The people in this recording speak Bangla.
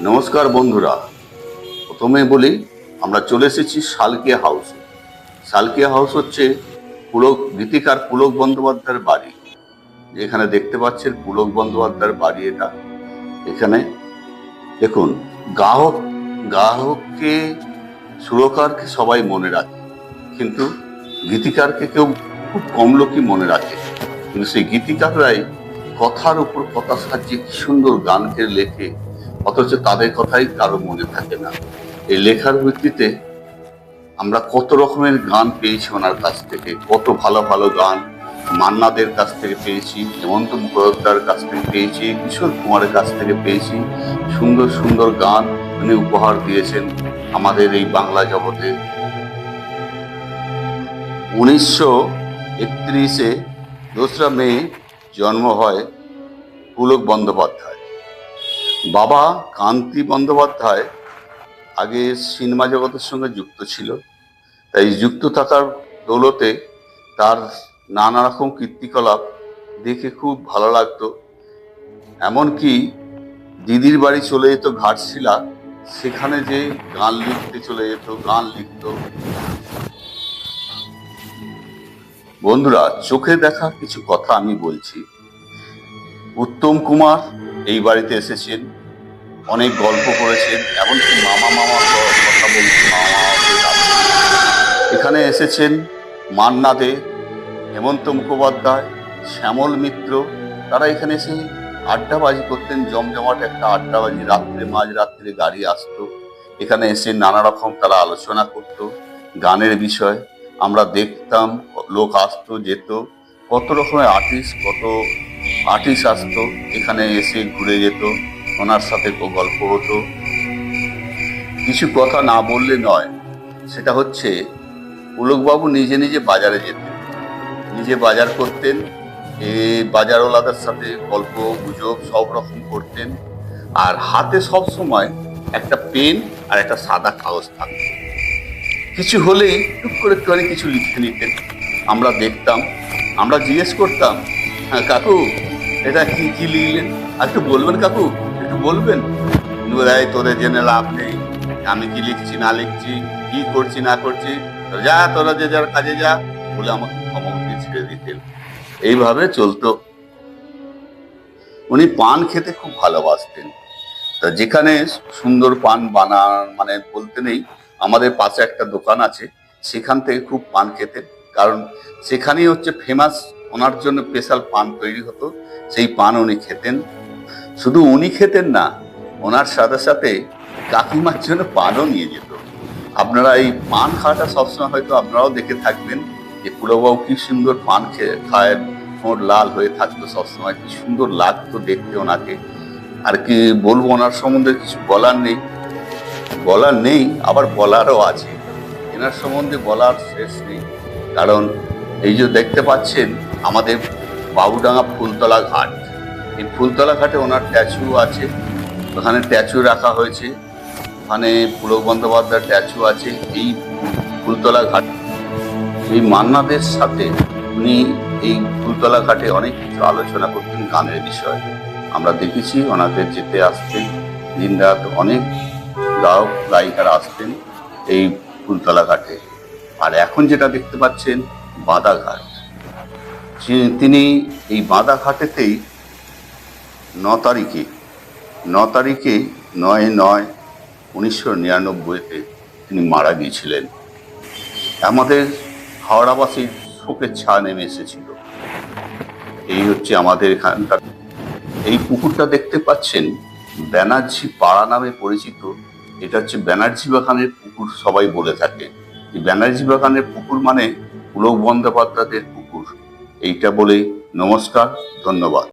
নমস্কার বন্ধুরা। প্রথমে বলি, আমরা চলে এসেছি শালকিয়া হাউস। শালকিয়া হাউস হচ্ছে পুলক, গীতিকার পুলক বন্দ্যোপাধ্যায়ের বাড়ি। যেখানে দেখতে পাচ্ছেন পুলক বন্দ্যোপাধ্যায়ের বাড়ি এটা। এখানে দেখুন, গ্রাহক, গ্রাহককে, সুরকারকে সবাই মনে রাখে। কিন্তু গীতিকারকে কেউ খুব কম লোকই মনে রাখে। কিন্তু সেই গীতিকাররাই কথার উপর, কথা সাজিয়ে কি সুন্দর গানকে লেখে অথচ তাদের কথাই কারও মনে থাকে না। এই লেখার ভিত্তিতে আমরা কত রকমের গান পেয়েছি ওনার কাছ থেকে, কত ভালো ভালো গান মান্নাদের কাছ থেকে পেয়েছি, হেমন্ত মুখোপাধ্যায়ের কাছ থেকে পেয়েছি, কিশোর কুমারের কাছ থেকে পেয়েছি। সুন্দর সুন্দর গান উনি উপহার দিয়েছেন আমাদের এই বাংলা জগতে। উনিশশো একত্রিশে দোসরা মে জন্ম হয় পুলক বন্দ্যোপাধ্যায়। বাবা কান্তি বন্দ্যোপাধ্যায় আগে সিনেমা জগতের সঙ্গে যুক্ত ছিল। তাই যুক্ত থাকার দৌলতে তার নানা রকম কীর্তিকলাপ দেখে খুব ভালো লাগতো। এমনকি দিদির বাড়ি চলে যেত ঘাটশিলা, সেখানে যে গান লিখতে চলে যেত, গান লিখতো। বন্ধুরা, চোখে দেখা কিছু কথা আমি বলছি। উত্তম কুমার এই বাড়িতে এসেছেন। অনেক গল্প করেছেন এমনকি মামা মামা কথা বলছেন মামা এখানে এসেছেন মান্না দে হেমন্ত মুখোপাধ্যায়, শ্যামল মিত্র, তারা এখানে এসে আড্ডাবাজি করতেন, জমজমাট একটা আড্ডাবাজি, রাত্রে মাঝ রাত্রে গাড়ি আসতো। এখানে এসে নানা রকম তারা আলোচনা করতো, গানের বিষয়, আমরা দেখতাম, লোক আসতো, যেত, কত রকমের আর্টিস্ট কত আর্টিস্ট আসতো, এখানে এসে ঘুরে যেত। ওনার সাথে গল্প হতো। কিছু কথা না বললে নয়, সেটা হচ্ছে পুলকবাবু নিজে নিজে বাজারে যেতেন। নিজে বাজার করতেন, এ বাজারওয়ালাদের সাথে গল্প, গুজব সব রকম করতেন, আর হাতে সব সময় একটা পেন আর একটা সাদা কাগজ থাকতো। কিছু হলেই টুক করে একটুখানি কিছু লিখে নিতেন। আমরা দেখতাম, আমরা জিজ্ঞেস করতাম হ্যাঁ কাকু, এটা কি কি লিখলেন? আর একটু বলবেন কাকু? একটু বলবেন? নুরাই তোদের জেনে লাভ নেই। আমি কি লিখছি, না লিখছি, কি করছি, না করছি? যা, তোরা যে যার কাজে যা, বলে আমাকে ক্ষমা দিয়ে ছেড়ে দিতেন এইভাবে চলতো। উনি পান খেতে খুব ভালোবাসতেন। তা যেখানে সুন্দর পান বানান মানে বলতে নেই, আমাদের পাশে একটা দোকান আছে, সেখান থেকে খুব পান খেতেন। কারণ সেখানেই হচ্ছে ফেমাস ওনার জন্য স্পেশাল পান তৈরি হতো। সেই পান উনি খেতেন। শুধু উনি খেতেন না, ওনার সাথে সাথে কাকিমার জন্য পানও নিয়ে যেত। আপনারা এই পান খাওয়াটা সবসময় হয়তো আপনারাও দেখে থাকবেন যে পুরোবাবু কি সুন্দর পান খেয়ে খায়, ঠোঁট লাল হয়ে থাকতো সবসময়, কি সুন্দর লাগতো দেখতে ওনাকে। আর কি বলব, ওনার সম্বন্ধে কিছু বলার নেই। বলার নেই, আবার বলারও আছে। এনার সম্বন্ধে বলার শেষ নেই। কারণ এই যে দেখতে পাচ্ছেন, আমাদের বাবুডাঙ্গা ফুলতলা ঘাট। এই ফুলতলা ঘাটে ওনার স্ট্যাচু আছে, ওখানে স্ট্যাচু রাখা হয়েছে। ওখানে পুলক বন্দ্যোপাধ্যায়ের স্ট্যাচু আছে, এই ফুলতলা ঘাট। এই মান্নাদের সাথে উনি এই ফুলতলা ঘাটে অনেক কিছু আলোচনা করতেন গানের বিষয়ে। আমরা দেখেছি ওনাকে যেতে আসতেন, দিন রাত অনেক গায়ক, গায়িকারা আসতেন এই ফুলতলা ঘাটে। আর এখন যেটা দেখতে পাচ্ছেন বাঁধাঘাট তিনি এই বাঁধাঘাটেতেই ন তারিখে ন তারিখে নয় নয় উনিশশো নিরানব্বইতে তিনি মারা গিয়েছিলেন। আমাদের হাওড়াবাসীর শোকের ছা নেমে এসেছিল। এই হচ্ছে আমাদের এখানকার। এই পুকুরটা দেখতে পাচ্ছেন, ব্যানার্জি পাড়া নামে পরিচিত। এটা হচ্ছে ব্যানার্জি বাগানের পুকুর, সবাই বলে থাকে। এই ব্যানার্জি বাগানের পুকুর মানে পুলক বন্দ্যোপাধ্যায়ের পুকুর। এইটা বলে নমস্কার, ধন্যবাদ।